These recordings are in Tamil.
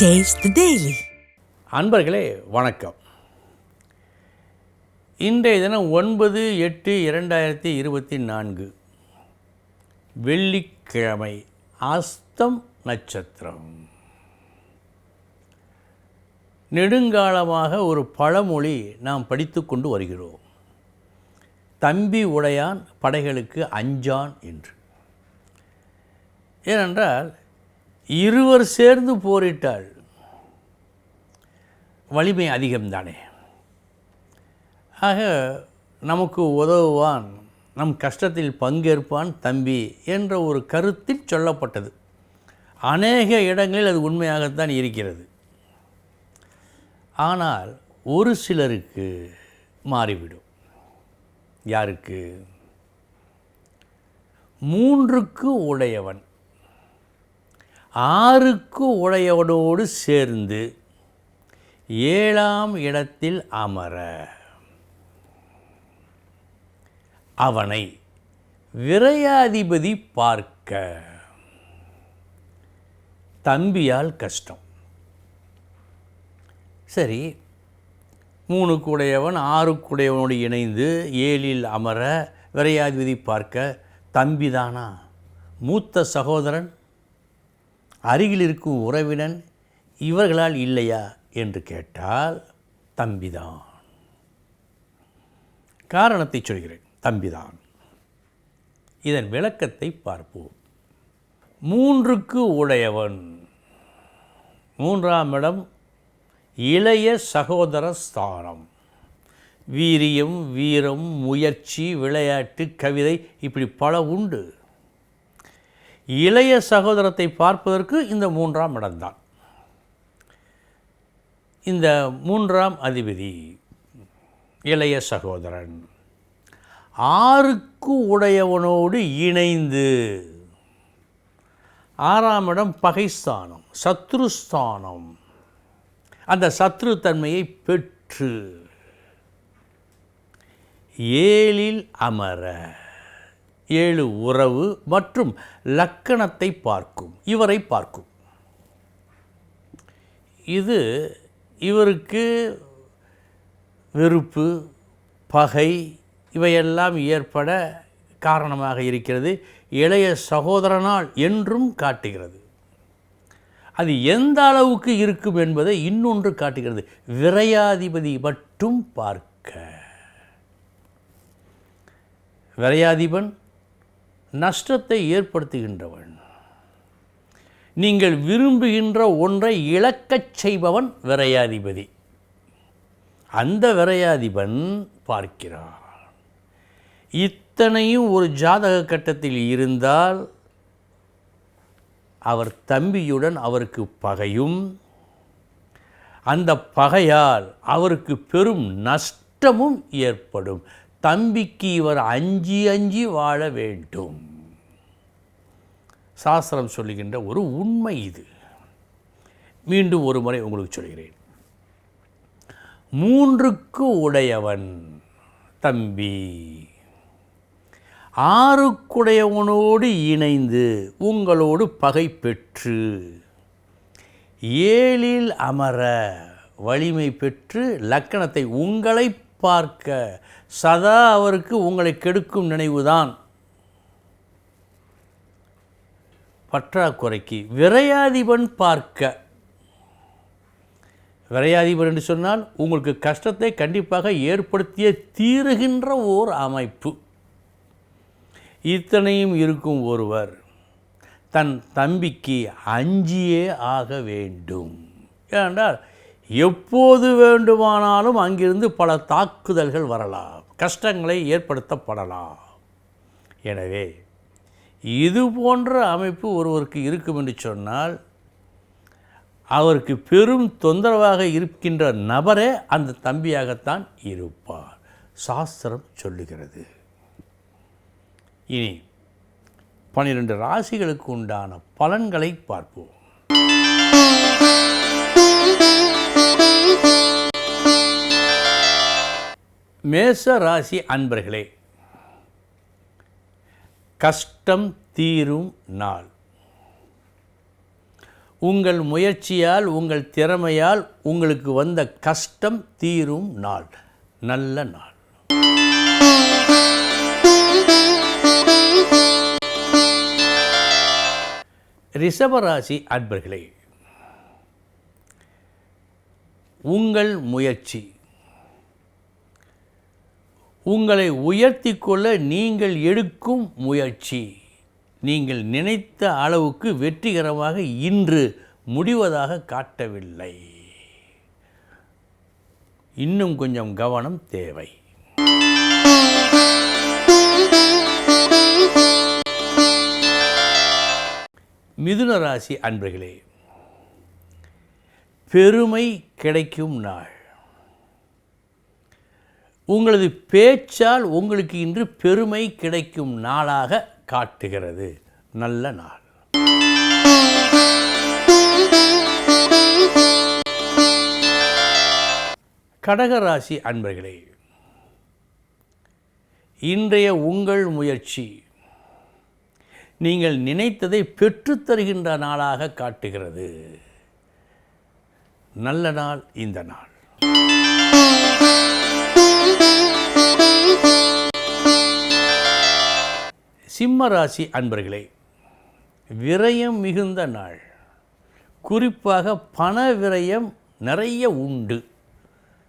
Taste அன்பர்களே வணக்கம். இன்றைய தினம் ஒன்பது எட்டு இரண்டாயிரத்தி இருபத்தி நான்கு. வெள்ளிக்கிழமை அஸ்தம் நட்சத்திரம். நெடுங்காலமாக ஒரு பழமொழி நாம் படித்து கொண்டு வருகிறோம். தம்பி உடையான் படைகளுக்கு அஞ்சான் என்று. ஏனென்றால் இருவர் சேர்ந்து போரிட்டால் வலிமை அதிகம்தானே? ஆக நமக்கு உதவுவான் நம் கஷ்டத்தில் பங்கேற்பான் தம்பி என்ற ஒரு கருத்தில் சொல்லப்பட்டது. அநேக இடங்களில் அது உண்மையாகத்தான் இருக்கிறது. ஆனால் ஒரு சிலருக்கு மாறிவிடும். யாருக்கு? மூன்றுக்கு உடையவன். ஆறுக்கு உடையவனோடு சேர்ந்து ஏழாம் இடத்தில் அமர. அவனை விரையாதிபதி பார்க்க. தம்பியால் கஷ்டம். சரி மூணுக்குடையவன் ஆறுக்குடையவனோடு இணைந்து ஏழில் அமர விரையாதிபதி பார்க்க தம்பிதானா? மூத்த சகோதரன் அருகில் இருக்கும் உறவினன் இவர்களால் இல்லையா என்று கேட்டால் தம்பிதான். காரணத்தை சொல்கிறேன் தம்பிதான். இதன் விளக்கத்தை பார்ப்போம். மூன்றுக்கு உடையவன். மூன்றாம் இடம் இளைய சகோதர ஸ்தானம். வீரியம் வீரம் முயற்சி விளையாட்டு கவிதை இப்படி பல உண்டு. இளைய சகோதரத்தை பார்ப்பதற்கு இந்த மூன்றாம் இடம்தான். இந்த மூன்றாம் அதிபதி இளைய சகோதரன். ஆறுக்கு உடையவனோடு இணைந்து ஆறாம் இடம் பகைஸ்தானம் சத்ருஸ்தானம். அந்த சத்ரு தன்மையை பெற்று ஏழில் அமர. ஏழு உறவு மற்றும் லக்கணத்தை பார்க்கும். இவரை பார்க்கும். இது இவருக்கு வெறுப்பு பகை இவையெல்லாம் ஏற்பட காரணமாக இருக்கிறது. இளைய சகோதரனால் என்றும் காட்டுகிறது. அது எந்த அளவுக்கு இருக்கும் என்பதை இன்னொன்று காட்டுகிறது. விரையாதிபதி மட்டும் பார்க்க. விரையாதிபன் நஷ்டத்தை ஏற்படுத்துகின்றவன். நீங்கள் விரும்புகின்ற ஒன்றை இழக்கச் செய்பவன் விரையாதிபதி. அந்த விரையாதிபன் பார்க்கிறான். இத்தனையும் ஒரு ஜாதக கட்டத்தில் இருந்தால் அவர் தம்பியுடன் அவருக்கு பகையும். அந்த பகையால் அவருக்கு பெரும் நஷ்டமும் ஏற்படும். தம்பிக்கு இவர் அஞ்சி அஞ்சி வாழ வேண்டும். சாஸ்திரம் சொல்லுகின்ற ஒரு உண்மை இது. மீண்டும் ஒரு முறை உங்களுக்கு சொல்கிறேன். மூன்றுக்கு உடையவன் தம்பி. ஆறுக்குடையவனோடு இணைந்து உங்களோடு பகை பெற்று ஏழில் அமர வலிமை பெற்று லக்கணத்தை உங்களை பார்க்க சதா அவருக்கு உங்களை கெடுக்கும் நினைவுதான். பற்றாக்குறைக்கு விரையாதிபன் பார்க்க. விரையாதிபன் என்று சொன்னால் உங்களுக்கு கஷ்டத்தை கண்டிப்பாக ஏற்படுத்திய தீருகின்ற ஓர் அமைப்பு. இத்தனையும் இருக்கும் ஒருவர் தன் தம்பிக்கு அஞ்சியே ஆக வேண்டும். ஏனென்றால் எப்போது வேண்டுமானாலும் அங்கிருந்து பல தாக்குதல்கள் வரலாம் கஷ்டங்களை ஏற்படுத்தப்படலாம். எனவே இது போன்ற அமைப்பு ஒருவருக்கு இருக்கும் என்று சொன்னால் அவருக்கு பெரும் தொந்தரவாக இருக்கின்ற நபரே அந்த தம்பியாகத்தான் இருப்பார். சாஸ்திரம் சொல்லுகிறது. இனி பன்னிரண்டு ராசிகளுக்கு உண்டான பலன்களை பார்ப்போம். மேச ராசி அன்பர்களே கஷ்டம் தீரும் நாள். உங்கள் முயற்சியால் உங்கள் திறமையால் உங்களுக்கு வந்த கஷ்டம் தீரும் நாள். நல்ல நாள். ரிஷபராசி அன்பர்களே உங்கள் முயற்சி. உங்களை உயர்த்தி கொள்ள நீங்கள் எடுக்கும் முயற்சி. நீங்கள் நினைத்த அளவுக்கு வெற்றிகரமாக இன்று முடிவதாக காட்டவில்லை. இன்னும் கொஞ்சம் கவனம் தேவை. மிதுன ராசி அன்பர்களே பெருமை கிடைக்கும் நாள். உங்களது பேச்சால் உங்களுக்கு இன்று பெருமை கிடைக்கும் நாளாக காட்டுகிறது. நல்ல நாள். கடகராசி அன்பர்களே இன்றைய உங்கள் முயற்சி நீங்கள் நினைத்ததை பெற்றுத்தருகின்ற நாளாக காட்டுகிறது. நல்ல நாள் இந்த நாள். சிம்ம ராசி அன்பர்களே விரயம் மிகுந்த நாள். குறிப்பாக பண விரயம் நிறைய உண்டு.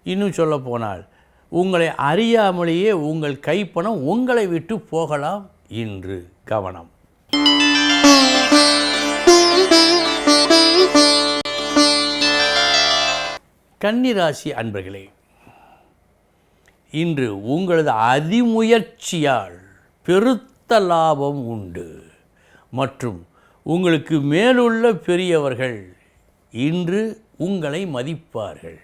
இன்னும் சொல்ல போனால் உங்களை அறியாமலேயே உங்கள் கைப்பணம் உங்களை விட்டு போகலாம் இன்று கவனம். கன்னிராசி அன்பர்களே இன்று உங்களது அதிமுயற்சியால் பெருத்த லாபம் உண்டு. மற்றும் உங்களுக்கு மேலுள்ள பெரியவர்கள் இன்று உங்களை மதிப்பார்கள்.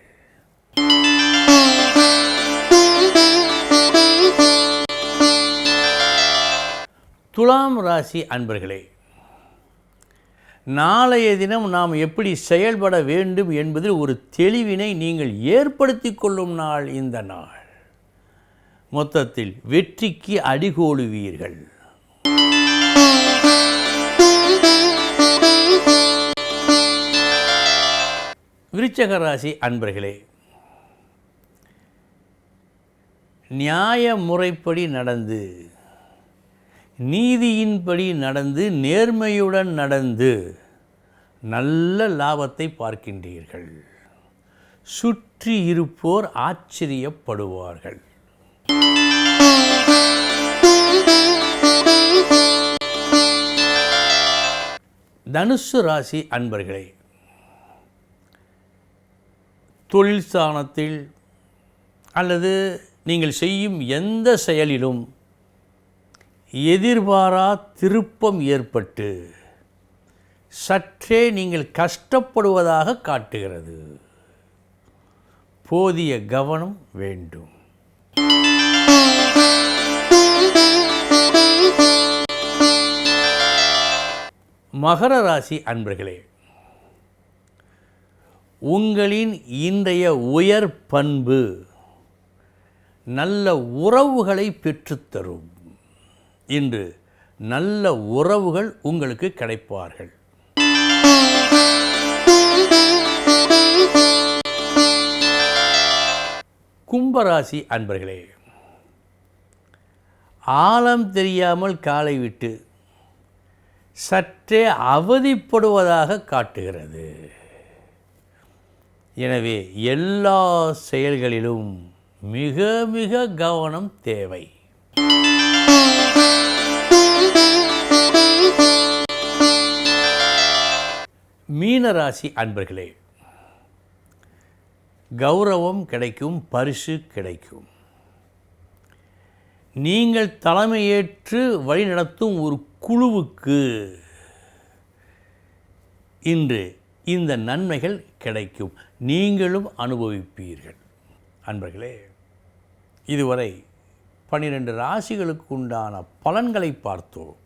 துலாம் ராசி அன்பர்களே நாளைய தினம் நாம் எப்படி செயல்பட வேண்டும் என்பதில் ஒரு தெளிவினை நீங்கள் ஏற்படுத்தி கொள்ளும் நாள் இந்த நாள். மொத்தத்தில் வெற்றிக்கு அடிகோடுவீர்கள் விருச்சக ராசி அன்பர்களே நியாய முறைப்படி நடந்து நீதியின்படி நடந்து நேர்மையுடன் நடந்து நல்ல லாபத்தை பார்க்கின்றீர்கள். சுற்றி இருப்போர் ஆச்சரியப்படுவார்கள். தனுசு ராசி அன்பர்களே தொழில் ஸ்தானத்தில் அல்லது நீங்கள் செய்யும் எந்த செயலிலும் எதிர்பாரா திருப்பம் ஏற்பட்டு சற்றே நீங்கள் கஷ்டப்படுவதாக காட்டுகிறது. போதிய கவனம் வேண்டும். மகர ராசி அன்பர்களே உங்களின் இன்றைய உயர் பண்பு நல்ல உறவுகளை பெற்றுத்தரும். இன்று நல்ல உறவுகள் உங்களுக்கு கிடைப்பார்கள். கும்பராசி அன்பர்களே ஆழம் தெரியாமல் காலை விட்டு சற்றே அவதிப்படுவதாக காட்டுகிறது. எனவே எல்லா செயல்களிலும் மிக மிக கவனம் தேவை. மீனராசி அன்பர்களே கௌரவம் கிடைக்கும் பரிசு கிடைக்கும். நீங்கள் தலைமையேற்று வழிநடத்தும் ஒரு குழுவுக்கு இன்று இந்த நன்மைகள் கிடைக்கும். நீங்களும் அனுபவிப்பீர்கள். அன்பர்களே இதுவரை பன்னிரண்டு ராசிகளுக்கு உண்டான பலன்களை பார்த்தோம்.